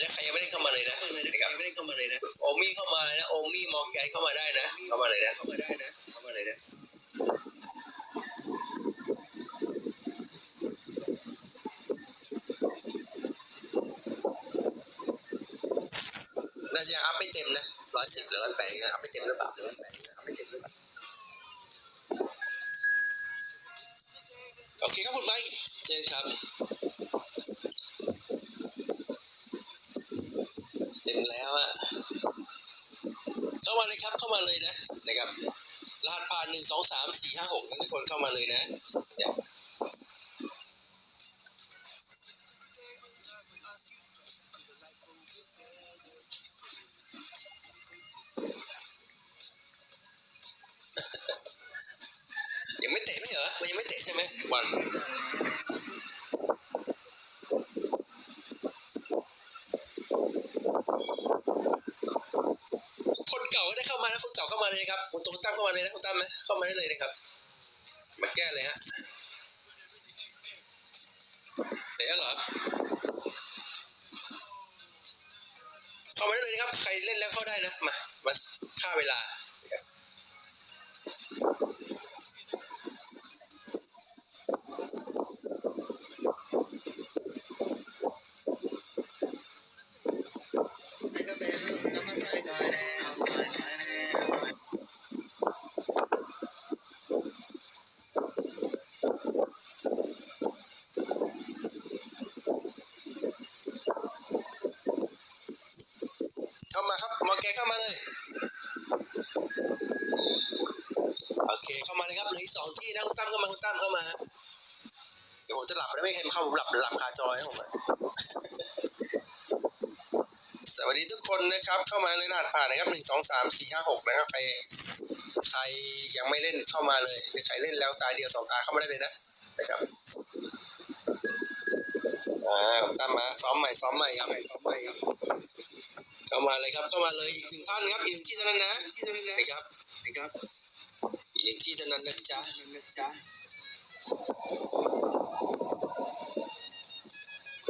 เลยใครยังไม่ได้เข้ามาเลยนะครับไม่ได้เข้ามาเลยนะโอมี่เข้ามานะโอมี่มองแกนเข้ามาได้นะ เข้ามาเลยนะเข้ามาได้นะเข้ามาเลยนะ สองสามสี่ห้าหกทุกคนเข้ามาเลยนะ like that.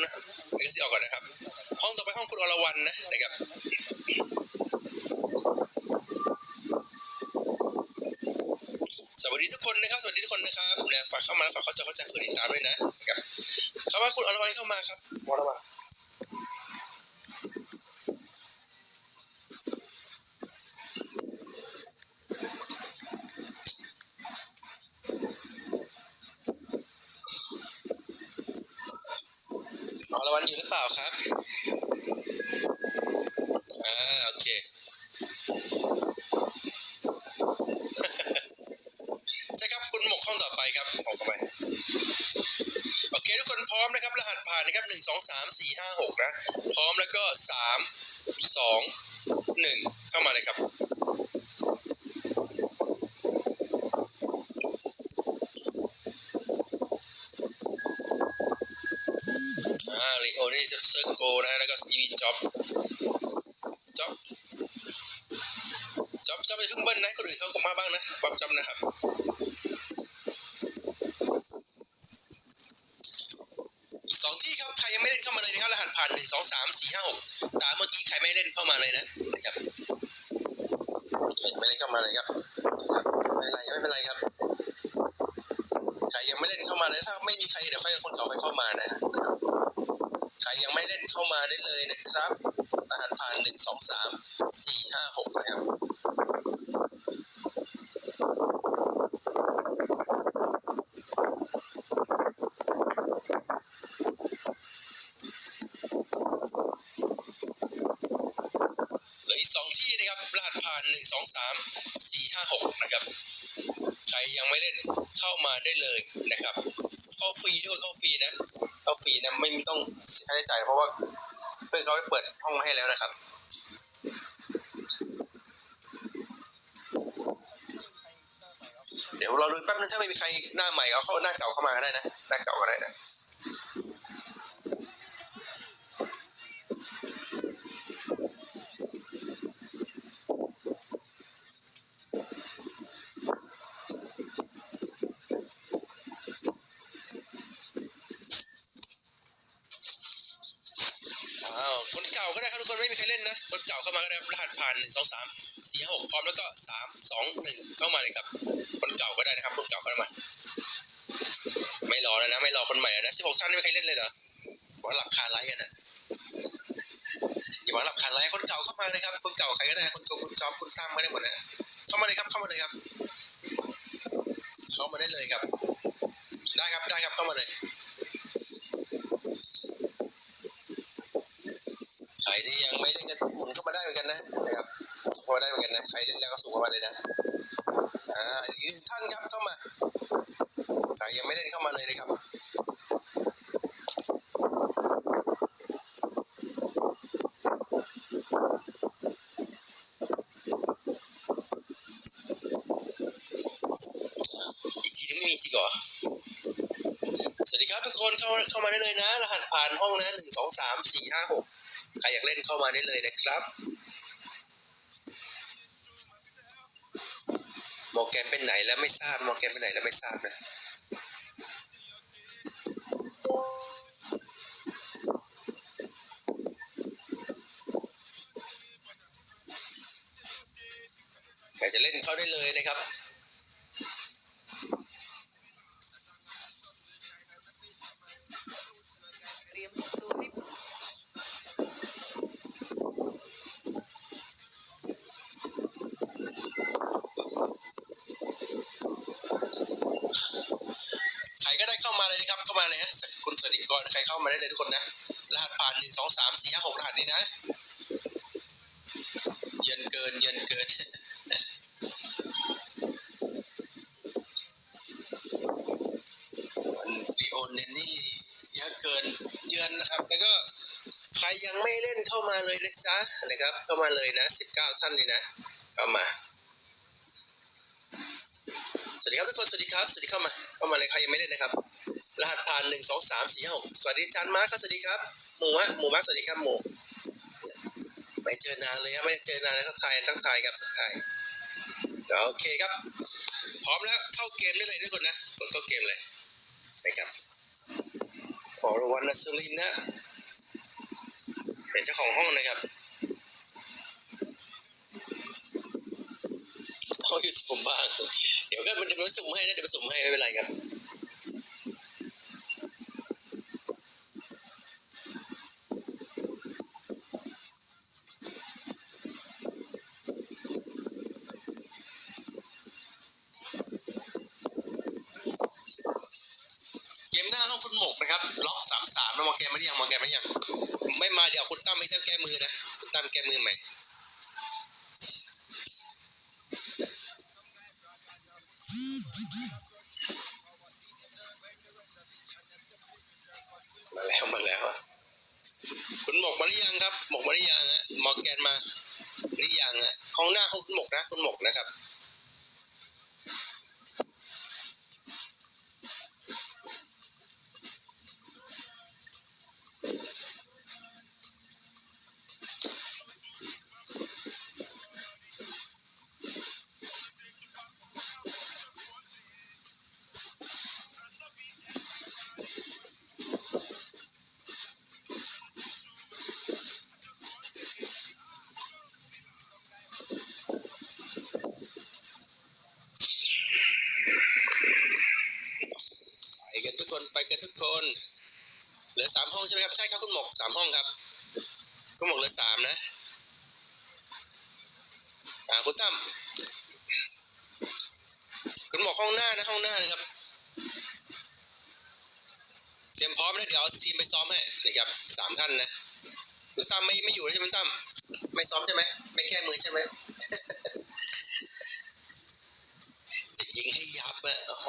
না นะแล้วก็สตีวีจ็อบ government. คาไลค์กันนะอย่ามาหลับคาไลค์คนเก่าเข้ามาเลยครับ คนเก่าใครก็ได้คนโกคุณจอบคุณตั้มก็ได้หมดนะเข้ามาเลยครับเข้ามาเลยครับ เข้ามาได้เลยครับ ได้ครับได้ครับเข้ามาเลย ใครที่ยังไม่เล่นกันหมุนเข้ามาได้เหมือนกันนะนะครับส่งเข้ามาได้เหมือนกันนะใครเล่นแล้วก็ส่งเข้ามาเลยนะอ่าอีกหนึ่งท่านครับเข้ามาใครยังไม่เล่นเข้ามาเลยนะครับอีกทีนึงไม่มีจริงเหรอ สวัสดีครับทุกคนเข้าเข้ามาได้เลยนะ รหัสผ่านห้องนะหนึ่งสองสามสี่ห้าหกใครอยากเล่นเข้ามาได้เลยนะครับโมอร์แกนเป็นไหนแล้วไม่ทราบโมอร์แกนเป็น ไม่ทราบนะอยากจะเล่นเขาได้เลยนะครับ เตรียมตัวให้ ใครก็ได้เข้ามาเลยนะครับ เข้ามาเลยฮะคุณสนิทกรใครเข้ามาได้เลยทุกคนนะ รหัสผ่านหนึ่งสองสามสี่ห้าหกรหัสนี้นะ เย็นเกิน เย็นเกิน ลีโอเนนนี่เยอะเกินเดือนนะครับ แล้วก็ใครยังไม่เล่นเข้ามาเลยนะจ๊ะนะครับ เข้ามาเลยนะสิบเก้าท่านเลยนะ เข้ามา ส วัสดีครับทุกคน สวัสดีครับ สวัสดีเข้ามา เข้ามาเลยใครยังไม่เล่นนะครับ รหัสผ่านหนึ่งสองสามสี่ห้าหกสวัสดีจารย์มาครับ สวัสดีครับ หมูฮะหมูมาร์คสวัสดีครับ หมู ไม่เจอนานเลยครับ ไม่เจอนานแล้วทักทายทักทายครับทักทายโอเคครับ พร้อมแล้วเข้าเกมได้เลยทุกคนนะ กดเข้าเกมเลยนะครับขอรวัลนสุรินนะเป็นเจ้าของห้องนะครับห้องอยู่ที่ผมบ้าง ดี๋ยวก็มันเดี๋ยวมันสุ่มให้นะเดี๋ยวมันสุ่มให้ไม่เป็นไรครับเกมหน้าห้องคุณหมกนะครับล็อกสามสามนะมอแกนมาหรือยังมอแกนมาหรือยัง ไม่มาเดี๋ยวคุณตั้มไม่ต้องแก้มือนะคุณตั้มแก้มือใหม มาแล้วมาแล้วอะคุณหมกมาหรือยังครับ หมกมาหรือยังฮะมอร์แกนมาหรือยังฮะห้องหน้าห้องคุณหมกนะ คุณหมกนะครับ ไปกันทุกคนไปกันทุกคน เหลือสามห้องใช่ไหมครับ ใช่ครับคุณหมกสามห้องครับ คุณหมกเหลือสามนะ อ่าคุณตั้มคุณหมกห้องหน้านะห้องหน้านะครับ เตรียมพร้อมนะเดี๋ยวเอาทีมไปซ้อมให้นะครับสามท่านนะ คุณตั้มไม่ไม่อยู่ใช่ไหมคุณตั้มไม่ซ้อมใช่ไหมไม่แก้มือใช่ไหม จะยิงให้ยับอะโอ้โห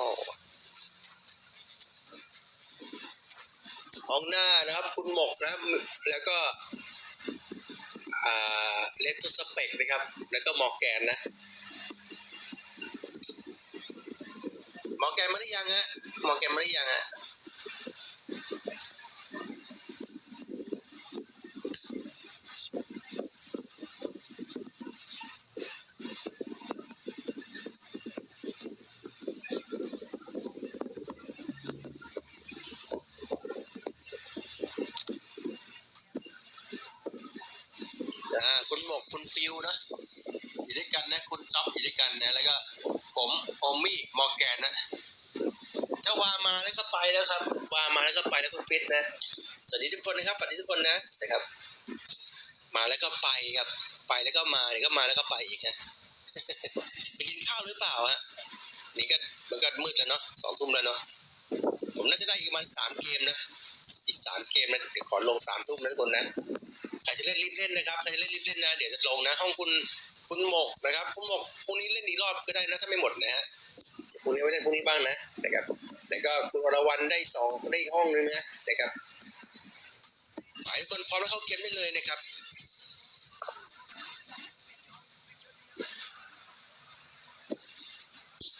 ของหน้านะครับ คุณหมกนะครับ แล้วก็อ่าเลตสเปกนะครับ แล้วก็มอแกนนะมอแกนมาหรือยังฮะมอแกนมาหรือยังฮะ อ่าคุณหมกคุณ ฟิวนะอยู่ด้วยกันนะคุณจ๊อบอยู่ด้วยกันนะแล้วก็ผมโอมมี่มอร์แกนนะเจ้าวามาแล้วก็ไปแล้วครับวามาแล้วก็ไปแล้วคุณฟิตนะสวัสดีทุกคนนะครับสวัสดีทุกคนนะนะครับ มาแล้วก็ไปครับ ไปแล้วก็มาเดี๋ยวก็มาแล้วก็ไปอีกนะไปกินข้าวหรือเปล่าฮะนี่ก็มันก็มืดแล้วเนาะสองทุ่มแล้วเนาะผมน่าจะได้อีกประมาณสามเกมนะอีกสามเกมนะเดี๋ยวขอลงสามทุ่มนะทุกคนนะ จะเล่นรีบเล่นนะครับใครจะเล่นรีบเล่นนะเดี๋ยวจะลงนะ ห้องคุณคุณหมกนะครับ คุณหมกพรุ่งนี้เล่นอีกรอบก็ได้นะถ้าไม่หมดนะฮะพรุ่งนี้ไม่เล่นพรุ่งนี้บ้างนะนะครับแล้วก็คุณอรวรรณได้สองได้อีกห้องนึงนะนะครับห้ทุกคนพร้อมแล้วเข้าเกมได้เลยนะครับ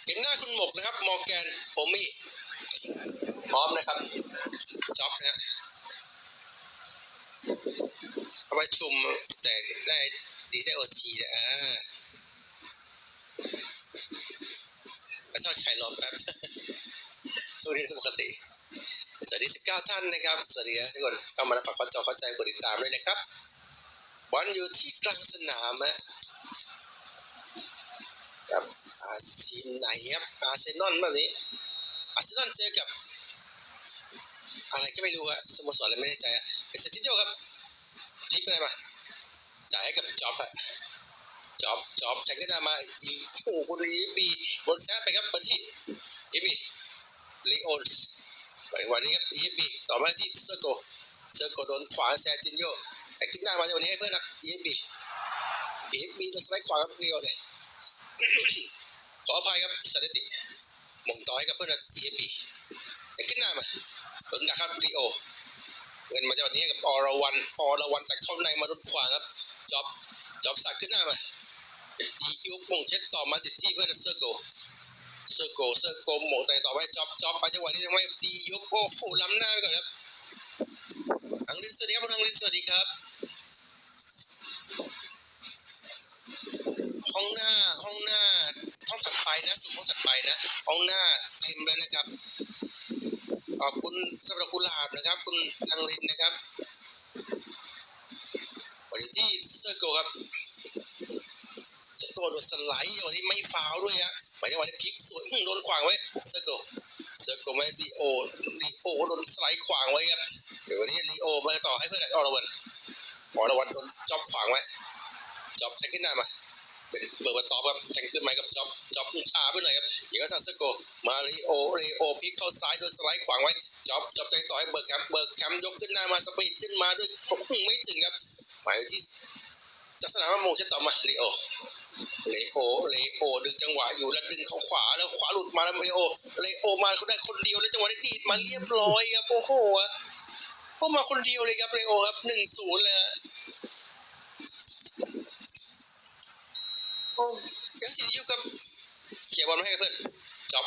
เห็นหน้าคุณหมกนะครับมอร์แกนโอมี่พร้อมนะครับจ็อบนะฮะ เอาไว้ชุมแต่ได้ดีได้โอทีนะอ่าแล้วทอดไข่รอแป๊บตัวนี้ปกติ สวัสดี 19 ท่านนะครับ สวัสดีนะทุกคนเข้ามาแล้วฝากเข้าจอเข้าใจกดติดตามด้วยนะครับบอลอยู่ที่กลางสนามฮะครับอาซีนไหนครับอาร์เซนอลแบบนี้อาร์เซนอลเจอกับ อะไรก็ไม่รู้อะสโมสรอะไรไม่แน่ใจอะเป็นเซนติโจครับ พลิกไปไหนมาจ่ายให้กับจ็อบอะจ็อบจ็อบแทงขึ้นมาอีกโอ้คนนี้บีบนแซฟไปครับมาที่อีบีลีโอนส์วันนี้ครับอีบีต่อมาที่เซอร์โกเซอร์โกโดนขวาแซจินโยแต่ขึ้นหน้ามาจากวันนี้ให้เพื่อนนะอีบีอีบีโดนสไลด์ขวาครับเรียวเลยขออภัยครับสถิติมงต่อให้กับเพื่อนนะอีบีแต่ขึ้นหน้ามาโดนนะครับลีโอ เงินมาจากวันนี้กับอรวันอรวันแต่เข้าในมารุดขวางครับจ็อบจ็อบสักขึ้นหน้ามาอียุกมงเช็ดต่อมาติดที่เพื่อนเซอร์โกเซอร์โกเซอร์โกหมงแต่ต่อไปจ็อบจ็อบไปจังหวะนี้ทำไมดียุกโอ้ฟูล้ำหน้าไปก่อนครับทางลินสวัสดีครับทางลินสวัสดีครับห้องหน้าห้องหน้าห้องถัดไปนะสุ่มห้องถัดไปนะห้องหน้าเต็มแล้วนะครับ ขอบคุณสำหรับกุหลาบนะครับ คุณทางลินนะครับวันนี้ที่เซอร์โกครับจ้าตัวโดนสไลด์วันนี้ไม่ฟาวด้วยฮะหมายถึงวันนี้พลิกสวยอื้อโดนขวางไว้เซอร์โกเซอร์โกไม่ซีโอลีโอโดนสไลด์ขวางไว้ครับเดี๋ยววันนี้ลีโอมาต่อให้เพื่อนออรวันออรวันโดนจ็อบขวางไว้จ็อบแทงขึ้นหน้ามา เป็นเปิดประตอบครับแทงขึ้นไหมกับจ็อบจ็อบช้าไปหน่อยครับเดี๋ยวก็ทางเซอร์โกมาลีโอลีโอพลิกเข้าซ้ายโดนสไลด์ขวางไว้จ็อบจ็อบใจต่อให้เบิร์กแคมป์เบิร์กแคมป์ยกขึ้นหน้ามาสปีดขึ้นมาด้วยไม่ถึงครับหมายที่จักรสนามโมงจะต่อมาเลโอเลโอเลโอดึงจังหวะอยู่แล้วดึงเข้าขวาแล้วขวาหลุดมาแล้วเลโอเลโอมาเขาได้คนเดียวแล้วจังหวะนี้ดีดมาเรียบร้อยครับโอ้โหพวกมาคนเดียวเลยครับเลโอครับหนึ่งศูนย์เลยฮะโอ้ยังสียุบครับเขียร์ บอลมาให้เพื่อนจอบ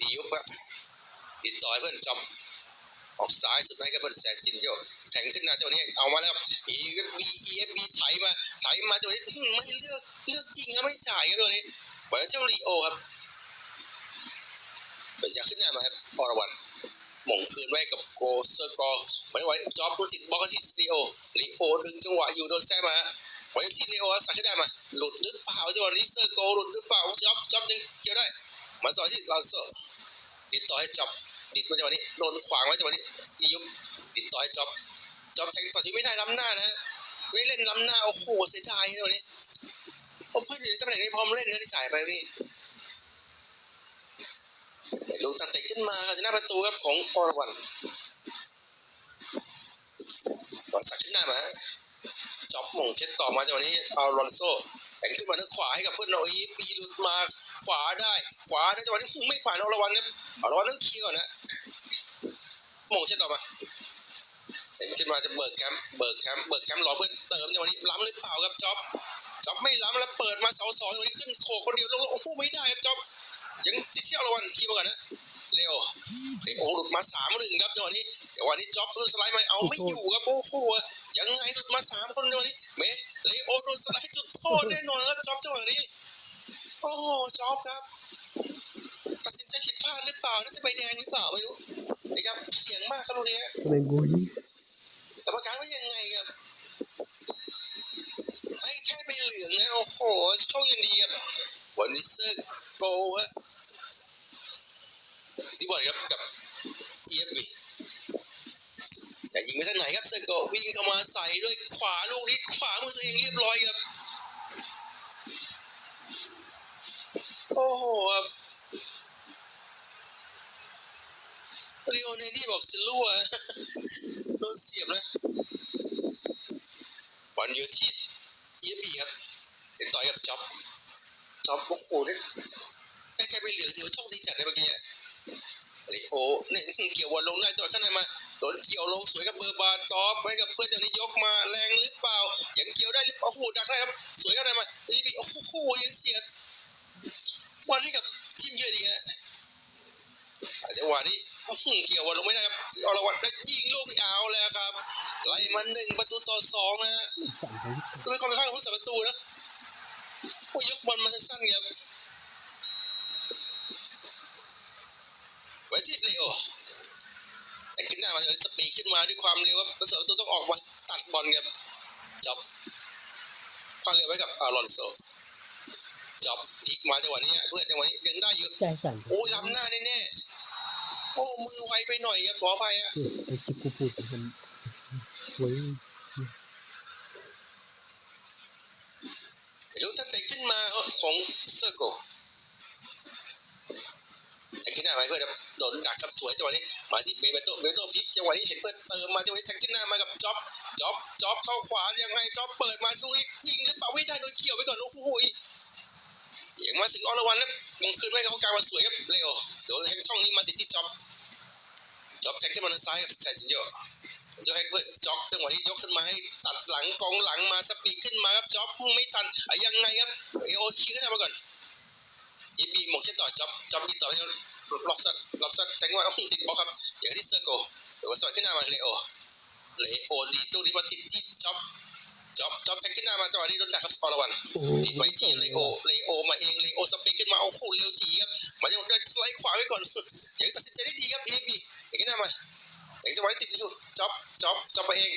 ดียุบครับติดต่อให้เพื่อนจอมออกซ้ายสุดให้กับเพื่อนแสนจินโยแทงขึ้นหน้าจังหวะนี้เอามาแล้วครับอีบีเอฟบีไถมาไถมาเจังหวะนี้ไม่เลือกเลือกจริงครับไม่จ่ายครับตัวนี้เหมือนเจ้าลีโอครับเป็นจะขึ้นหน้ามาครับอรวันหม่งคืนไว้กับโกเซอร์กอหมายว่าจอบติดบล็อกที่ลีโอลีโอดึงจังหวะอยู่โดนแซงมาหมายที่ลีโอสักขึ้นได้มา หลุดหรือเปล่าจังหวะนี้เซอร์โกหลุดหรือเปล่าจอบจอบดึงเกี่ยวได้มาต่อที่ลานเซอร์ติดต่อให้จ็อบดิดมาจังหวะนี้โดนขวางไว้จังหวะนี้นี่ยุบติดต่อให้จ็อบจ็อบแทงต่อที่ไม่ได้ล้ำหน้านะไม่เล่นล้ำหน้าโอ้โหเสียดายจังหวะนี้เพื่อนอยู่ในตำแหน่งนี้พร้อมเล่นนะที่สายไปนี่ลูกตัดเตะขึ้นมาที่หน้าประตูครับของอรวันบอลสักขึ้นหน้ามาจ็อบหม่งเช็ดต่อมาจังหวะนี้เอาลอนโซ แต่งขึ้นมาทางขวาให้กับเพื่อนเราอีปีหลุดมาขวาได้ขวาได้จังหวะนี้ฟุ้งไม่ผ่านอรวันครับเอาละว่าต้องเคลียร์ก่อนนะโโมงเช่นต่อมาเห็นขึ้นมาจะเบิกแคมป์เบิกแคมป์เบิกแคมป์รอเพื่อนเติมในวันนี้ล้ำหรือเปล่าครับจ๊อบจ๊อบไม่ล้ำแล้วเปิดมาเสาสองในวันนี้ขึ้นโขกคนเดียวลงล้วโอ้โหไม่ได้ครับจ๊อบยังติดเที่ยวละวันคีบมาก่อนนะเร็วเร็วโอ้หลุดมาสามหนึ่งครับจังหวะนี้จังหวะนี้จ๊อบโดนสไลด์มาเอาไม่อยู่ครับโอ้โหยังไงหลุดมาสามคนในวันนี้เมเลโอโดนสไลด์จุด โทษแน่นอนครับจ๊อบจังหวะนี้ โอ้โหจ๊อบครับ ตัดสินใจผิดพลาดหรือเปล่าน่าจะใบแดงหรือเปล่าไม่รู้นะครับเสียงมากครับตรงนี้ฮะในบุยกรรมการว่ายังไงครับให้แค่ใบเหลืองนะโอ้โหโชคยังดีครับวันนี้เซอร์โกฮะที่บอลครับกับเอียบีจะยิงไปทางไหนครับเซอร์โกวิ่งเข้ามาใส่ด้วยขวาลูกนี้ขวามือตัวเองเรียบร้อยครับ โอ้โหครับลีโอเนนี่บอกจะรั่วโดนเสียบนะบอลอยู่ที่เยบีครับเป็นต่อยกับจ็อบจ็อบโอ้โหได้ได้แค่ไปเหลืองถือว่าโชคดีจัดเลยเมื่อกี้อะลีโอเนี่ยเกี่ยวบอลลงได้ตัวข้างในมาโดนเกี่ยวลงสวยกับเบอร์บาตอปให้กับเพื่อนอย่างนี้ยกมาแรงหรือเปล่ายังเกี่ยวได้หรือเปล่าโอ้โหดักได้ครับสวยข้างในมาเยบีโอ้โหยังเสีย บอลให้กับทีมเยือนอีกฮะจังหวะนี้เกี่ยวบอลลงไม่ได้ครับอรวัตได้ยิงลูกเอาแล้วครับไล่มันหนึ่งประตูต่อสองนะฮะสั่งไปดูเป็นความเป็นข้างของผู้สับประตูนะโอ้ยยกบอลมาสั้นๆครับไว้ที่เลโอแต่ขึ้นหน้ามาเลยสปีดขึ้นมาด้วยความเร็วครับผู้สัประตูต้องออกมาตัดบอลครับจับความเร็วไว้กับอารอนโซจับ มาจังหวะนี้ฮะเพื่อนจังหวะนี้ยังได้อยู่ใจสั่นโอ้ยล้ำหน้าแน่ๆโอ้มือไวไปหน่อยครับขออภัยฮะคือไอคลิปกูพูดมันเว้ยเดี๋ยวถ้าเตะขึ้นมาของเซอร์โกแต่ขึ้นหน้ามาเพื่อนครับโดนดักครับสวยจังหวะนี้มาที่เบเบโตเบเบโตพลิกจังหวะนี้เห็นเพื่อนเติมมาจังหวะนี้แทงขึ้นหน้ามากับจ็อบจ็อบจ็อบเข้าขวายังไงจ็อบเปิดมาสู้นี้ยิงหรือเปล่าไม่ได้โดนเกี่ยวไปก่อนโอ้โห อยังมาถึงอรวันนะมงคืนไม่เขากลางมาสวยครับเร็วเดี๋ยวแทงช่องนี้มาติดที่จ็อบจ็อบแทงขึ้นมาทางซ้ายกับแซนจินโยยกให้เพื่อจ็อกจังหวะนี้ยกขึ้นมาให้ตัดหลังกองหลังมาสปีดขึ้นมาครับจ็อกไม่ทันอะยังไงครับเอโอคีขึ้นมาก่อนยีบีหมกเช่นต่อจ็อกจ็อกดีต่อให้ล็อกซัดล็อกซัดแทงว่าต้องติดบอกครับอย่างที่เซอร์โกเดี๋ยวสอดขึ้นหน้ามาเลโอเลโอดีตู้นี้มาติดที่จ็อก จ็อกจ็อกแทงขึ้นหน้ามาจังหวะนี้โดนดักครับสปอร์วันโอ้โหปิดไว้ที่เลโอเลโอมาเองเลโอสปีดขึ้นมาโอ้โหเร็วจีครับมันยังได้สไลด์ขวาไว้ก่อนอย่างตัดสินใจได้ดีครับเอบีอย่างนี้หน้ามาเองจังหวะนี้ติดอยู่จ็อบจ็อบจ็อบไปเอง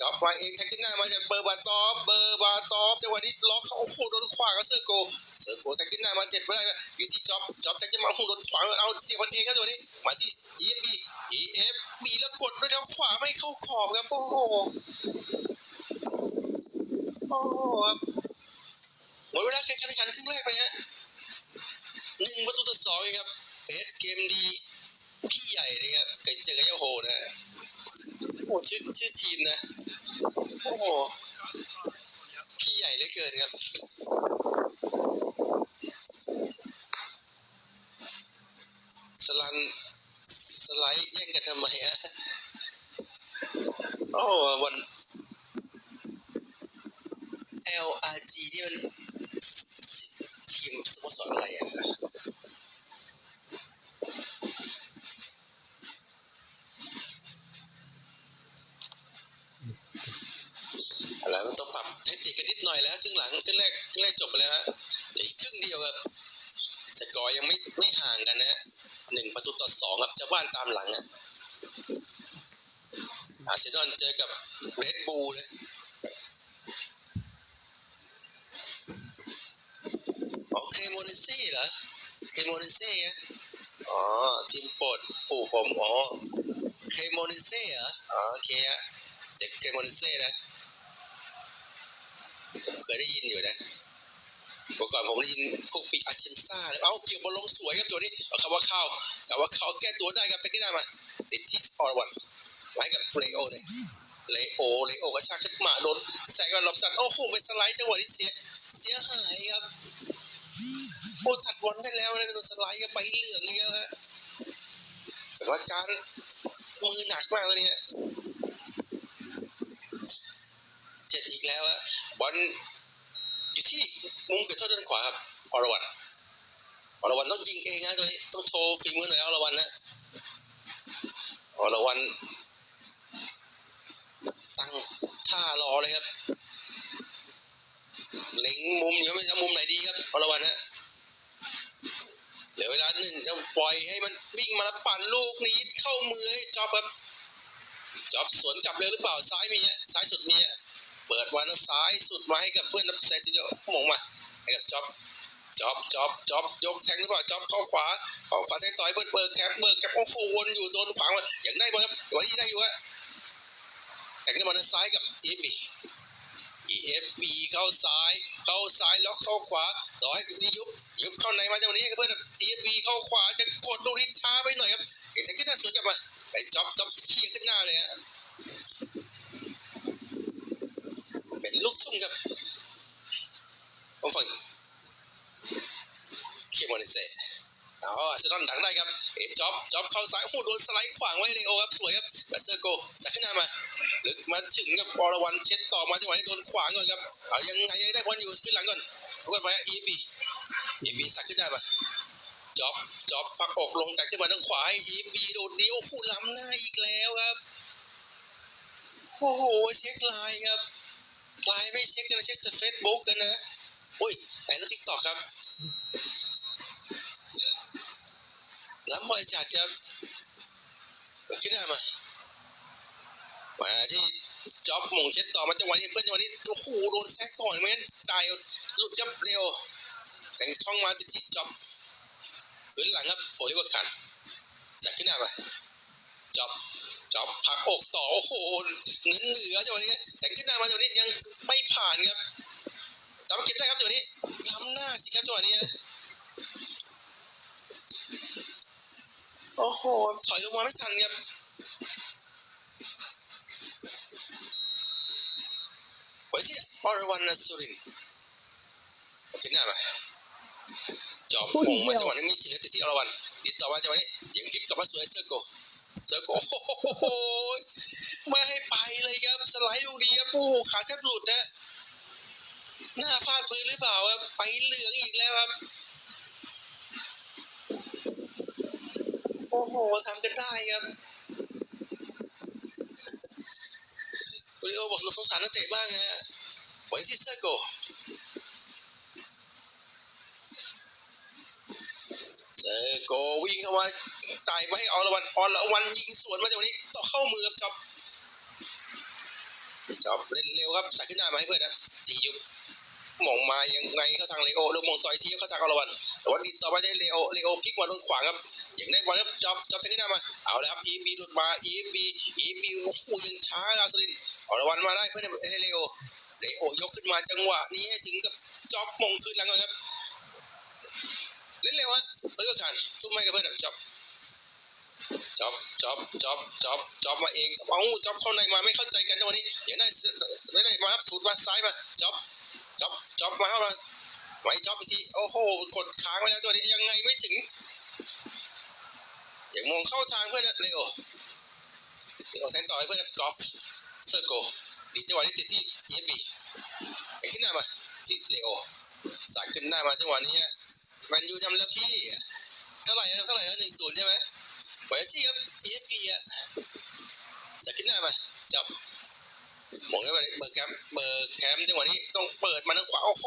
จ็อบไปเองแทงขึ้นหน้ามาจากเบอร์บาตอปเบอร์บาตอปจังหวะนี้ล็อกเขาโอ้โหโดนขวางกับเซอร์โกเซอร์โกแทงขึ้นหน้ามาเจ็บไม่ได้ครับอยู่ที่จ็อบจ็อบแทงขึ้นมาโอ้โหโดนขวางเอาเสียบมันเองครับจังหวะนี้มาที่ e f b e f b แล้วกดด้วยแล้วขวาไม่เข้าขอบครับโอ้โหโอ้โห ครับหมดเวลาแข่งขันครึ่งแรกไปฮะหนึ่งประตูต่อสองครับเพชรเกมดี พี่ใหญ่นะครับเคยเจอกับยาโฮนะโอ้ชื่อชื่อทีมนะโอ้โหพี่ใหญ่เหลือเกินครับสลันสไลด์แย่งกันทำไมฮะโอ้โหวัน LRG นี่มันทีมสโมสรอะไรอะแล้วมันต้องปรับเทคนิคกันนิดหน่อยแล้วครึ่งหลังครึ่งแรกครึ่งแรกจบไปแล้วฮะหลืออีกครึ่งเดียวครับสกอร์ยังไม่ไม่ห่างกันนะฮะหนึ่งประตูต่อสองครับจะว่านตามหลังอะอาร์เซนอลเจอกับเรดบูลนะอ๋อเครโมเนเซ่เหรอเครโมเนเซ่อะอ๋อทีมโปรดปู่ ผมอ๋อเคโมเนเซ่เหรออ๋อโอเคฮะเจ็กเคโมเนเซ่นะผมเคยได้ยินอยู่นะเมื่อก่อนผมได้ยินพวกปีอาเชนซ่าเลยเอ้าเกี่ยวบอลลงสวยครับตัวนี้เอาคำว่าเข้าคำว่าเข้าแก้ตัวได้ครับแต่ที่หน้มาติดที่ออร์วันไว้กับเลโอเลยเลโอเลโอกระชากขึ้นมาโดนแซงกันลอบสันโอ้โหไปสไลด์จังหวะที่เสียเสียหายครับโอ้ตัดบอลได้แล้วนะโดนสไลด์กันไปเหลืองอีกแล้วฮะ ว่าการมือหนักมากเลยเนี่ยเจ็ดอีกแล้วอะบอลอยู่ที่มุมเกิดโทษด้านขวาครับอรวรรณอรวรรณต้องยิงเองนะตัวนี้ต้องโชว์ฝีมือหน่อยแล้วอรวรรณนะอรวรรณตั้งท่ารอเลยครับ เล็งมุมอยู่ครับจะมุมไหนดีครับอรวรรณนะ ลือเวลาหนึ่งจะปล่อยให้มันวิ่งมาแล้วปั่นลูกนี้เข้ามือให้จ็อบครับจ็อบสวนกลับเร็วหรือเปล่าซ้ายมีฮะซ้ายสุดมีฮะเปิดมาแล้วซ้ายสุดมาให้กับเพื่อนนับแซจิโยมองมาให้กับจ็อบจ็อบจ็อบจ็อบยกแทงหรือเปล่าจ็อบเข้าขวาเข้าขวาแทงต่อยเบิร์ดเบิร์ดแคปเบิร์ดแคปโอ้โหวนอยู่โดนขวางมาอย่างได้บอลครับวันนี้ได้อยู่ฮะแต่ก็ได้บอลทางซ้ายกับเอฟบี EFB เข้าซ้าย เข้าซ้ายล็อกเข้าขวาต่อให้ดียุบยุบเข้าในมาจังหวะนี้เพื่อน EFB เข้าขวาจะกดลูกนี้ช้าไปหน่อยครับเห็นแต่ขึ้นหน้าสวนกลับมาไอจ็อบจ็อบเขี่ยขึ้นหน้าเลยฮะเป็นลูกทุ่งครับผมฟังเคียมอนเซ่อ๋ออาร์เซนอลดังได้ครับเอ็จ็อบจ็อบเข้าซ้ายโอ้โหโดนสไลด์ขวางไว้เลยโอครับสวยครับแบสเซอร์โกสักขึ้นหน้ามา ลึกมาถึงกับอรวรรณเช็ดต่อมาจังหวะนี้โดนขวางก่อนครับเอายังไงยังได้บอลอยู่ขึ้นหลังก่อนทุกคนไปอีบีอีบีสักขึ้นได้ปะจ็อบจ็อบปักอกลงแต่ขึ้นมาทางขวาให้อีบีโดดนิ้วฟูล้ำหน้าอีกแล้วครับโอ้โหเช็คไลน์ครับไลน์ไม่เช็คกันเช็คแต่เฟซบุ๊กกันนะอุ้ยไหนแล้วทิกตอกครับล้ำบอยจัดครับขึ้นหน้ามา มาที่จ็อบ หมงเช็ดต่อมาจังหวะนี้เพื่อนจังหวะนี้โอ้โหโดนแซกก่อนไม่งั้นจ่ายหลุดจับเร็วแต่งช่องมาติดที่จ็อบพื้นหลังครับโอลิเวอร์คันจัดขึ้นหน้ามาจ็อบจ็อบพักอกต่อโอ้โหเหนือเหนือจังหวะนี้แต่งขึ้นหน้ามาจังหวะนี้ยังไม่ผ่านครับต่มเก็บได้ครับจังหวะนี้ล้ำหน้าสิครับจังหวะนี้โอ้โหถอยลงมาไม่ทันครับ ไว้ที่ อรวรรณสุรินทร์ขึ้นหน้ามาจอบมงมาจังหวะนี้มีถึงติดที่อรวรรณติดต่อมาจังหวะนี้ยังพลิกกลับมาสวยเซอร์โกเซอร์โกโอ้โหไม่ให้ไปเลยครับ สไลด์ลูกดีครับโอ้โหขาแทบหลุดนะหน้าฟาดพื้นหรือเปล่าครับไปเหลืองอีกแล้วครับ โอ้โหทำกันได้ครับโอริโอบอกเราสงสารนักเตะบ้างฮะ ไว้ที่เซอร์โกเซโกวิ่งเข้ามาจ่ายมาให้ออลวันออลวันยิงสวนมาจากวันนี้ต่อเข้ามือครับจ็อบจ็อบเล่นเร็วครับใส่ขึ้นหน้ามาให้เพื่อนนะตียุบมองมายังไงเข้าทางเลโอแล้วมองต่อยทีเข้าทางออลวันแต่ว่าดีต่อไปได้เลโอเลโอพลิกมาโดนขวางครับยังได้บอลครับจ็อบจอบใส่ขึ้นหน้ามาเอาแล้วครับอีบีหลุดมาอีบีอีบีโอ้โหยังช้าอาสลินอรวรรณมาได้เพื่อนให้เลโอ เลโอยกขึ้นมาจังหวะนี้ให้ถึงกับจ็อบมงขึ้นหลังก่อนครับเล่นเร็วฮะเพื่อนขันทุ่มให้กับเพื่อนจ็อบจ็อบจ็อบจ็อบจ็อบจ็อบมาเองเอาจ็อบเข้าในมาไม่เข้าใจกันในวันนี้อย่างได้ได้ได้มาครับถูดมาซ้ายมาจ็อบจ็อบจ็อบมาเข้ามาไว้จ็อบอีกทีโอ้โหกดค้างไว้แล้วตัวนี้ยังไงไม่ถึงอย่างมองเข้าทางเพื่อนเลโอเลโอแทงต่อให้เพื่อนกอล์ฟเซอร์โกดีจังหวะนี้ติดที่เอฟบี ขึ้นหน้ามาที่เลโอสายขึ้นหน้ามาจังหวะนี้ฮะแมนยูนำแล้วพี่เท่าไหร่นะเท่าไหร่นะหนึ่งศูนย์ใช่ไหมไว้ที่ครับเอฟบีอะสายขึ้นหน้ามาจับมองเข้าไปเบอร์แคมป์เบอร์แคมป์จังหวะนี้ต้องเปิดมาทางขวาโอ้โห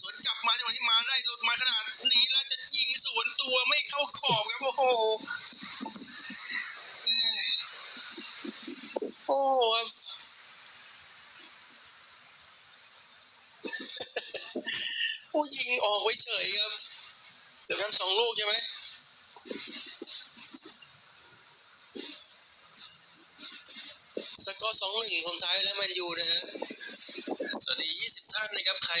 สวนกลับมาจังหวะที่มาได้หลุดมาขนาดนี้แล้วจะยิงสวนตัวไม่เข้าขอบครับโอ้โหโอ้ครับ ผู้ยิงออกไว้เฉยครับเกือบทำสองลูกใช่ไหมสกอร์สองหนึ่งคนท้ายแล้วแมนยูนะฮะ สวัสดียี่สิบท่านนะครับ ใคร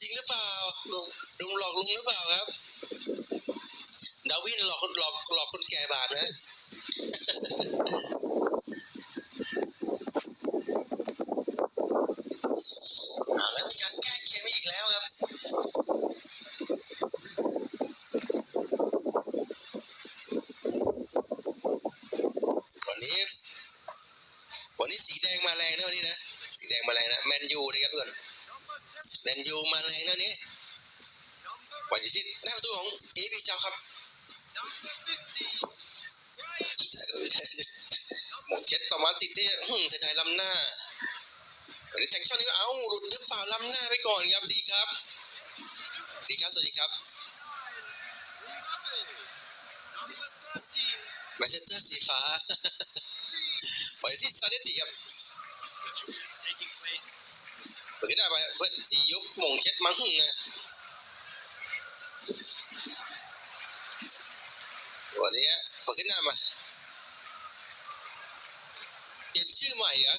จริงหรือเปล่าลุงลุงหลอกลุงหรือเปล่าครับ ดาวินหลอกคนหลอกหลอกคนแก่บาปนะ อ่าแล้วมีการแก้เกมอีกแล้วครับ จ็ดต่อมาติดที่หึ่งเสียดายล้ำหน้า เอาหลุดหรือเปล่าล้ำหน้าไปก่อนครับดีครับ ดีครับ สวัสดีครับแมนเชสเตอร์สีฟ้าปล่อยที่ซาเนติครับเปิดได้ไปเพื่อนจียุบมงเช็ดมั้งหึ่งนะวันนี้เปิดขึ้นหน้ามา เปลี่ยนชื่อใหม่เหรอ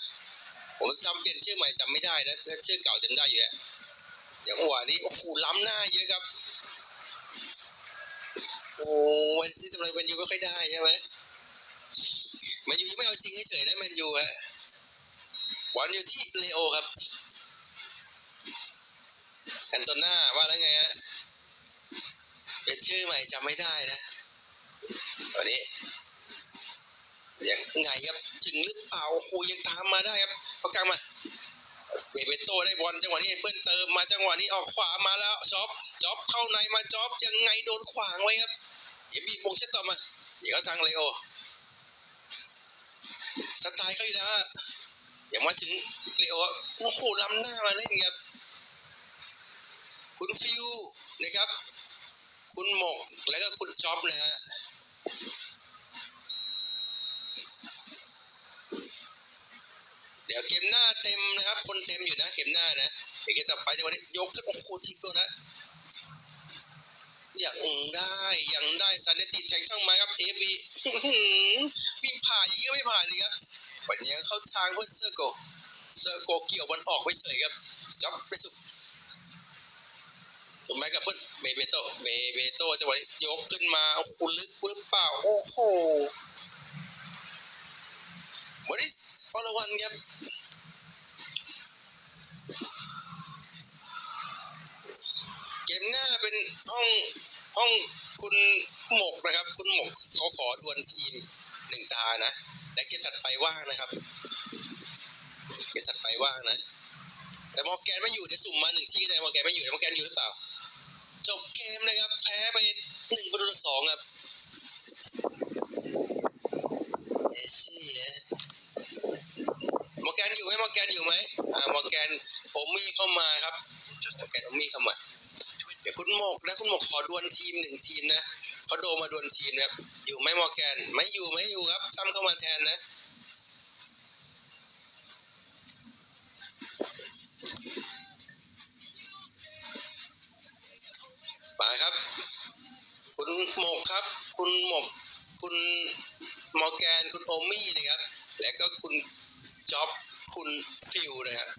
ผมจำเปลี่ยนชื่อใหม่ จำไม่ได้นะแต่ชื่อเก่าจำได้อยู่แหละอย่างหวะนี้โอ้โหล้ำหน้าเยอะครับ โอ้วันที่ทำไมแมนยูไม่ค่อยได้ใช่ไหมแมนยูยังไม่เอาจริงเฉยๆนะแมนยูฮะวันอยู่ที่เลโอครับแอนโตน่าว่าแล้วไงฮะเป็นชื่อใหม่จำไม่ได้นะวันนี้ยังไงครับถึงหรือเปล่าโอ้ยังตามมาได้ครับเขากลางมา เบเบโตได้บอลจังหวะนี้เพื่อนเติมมาจังหวะนี้ออกขวามาแล้วจ็อบจ็อบเข้าในมาจ็อบยังไงโดนขวางไว้ครับเดี๋ยวบีบงเช็ดต่อมาเดี๋ยวเขาทางเลโอสไตล์เขาอยู่แล้วอะอย่างมาถึงเลโอโอ้โหล้ำหน้ามาเล่นครับคุณฟิวนะครับ คุณหมกแล้วก็คุณจ็อบนะฮะ เดี๋ยวเกมหน้าเต็มนะครับ คน เต็มอยู่นะเกมหน้านะเดี๋ยวเกมต่อไปจะวันนี้ยกขึ้นโอ้โหทิกตัวนะอย่างได้อย่างได้ซันเนติแทงช่องไม้ครับเอฟีวิ่งผ่านอย่างนี้ก็ไม่ผ่านเลยครับวันนี้เข้าทางเพื่อนเซอร์โกเซอร์โกเกี่ยวบอลออกไปเฉยครับจับไปสุดถูกไหมกับเพื่อนเบเบโตเบเบโตจังหวะนี้ยกขึ้นมาโอ้โหลึกหรือเปล่าโอ้โหบริสอลวันครับ เกมหน้าเป็นห้องห้องคุณหมกนะครับ คุณหมกเขาขอดวลทีมหนึ่งตานะ และเกมถัดไปว่างนะครับ เกมถัดไปว่างนะ แต่มอร์แกนไม่อยู่เดี๋ยวสุ่มมาหนึ่งที่ก็ได้มอร์แกนไม่อยู่มอร์แกนอยู่หรือเปล่า จบเกมนะครับ แพ้ไปหนึ่งประตูต่อสองครับเอซี่ฮะมอร์แกนอยู่ไหมมอร์แกนอยู่ไหมอ่ามอร์แกนผมมีเข้ามาครับมอร์แกนผมมีเข้ามา เดี๋ยวคุณหมกนะคุณหมกขอดวลทีมหนึ่งทีมนะเขาโดมาดวลทีมนะครับอยู่ไหมมอร์แกนไม่อยู่ไม่อยู่ครับซ้ำเข้ามาแทนนะ มาครับ คุณหมกครับ คุณหมก คุณมอร์แกน คุณโอมี่นะครับ และก็คุณจ็อบ คุณฟิลนะครับ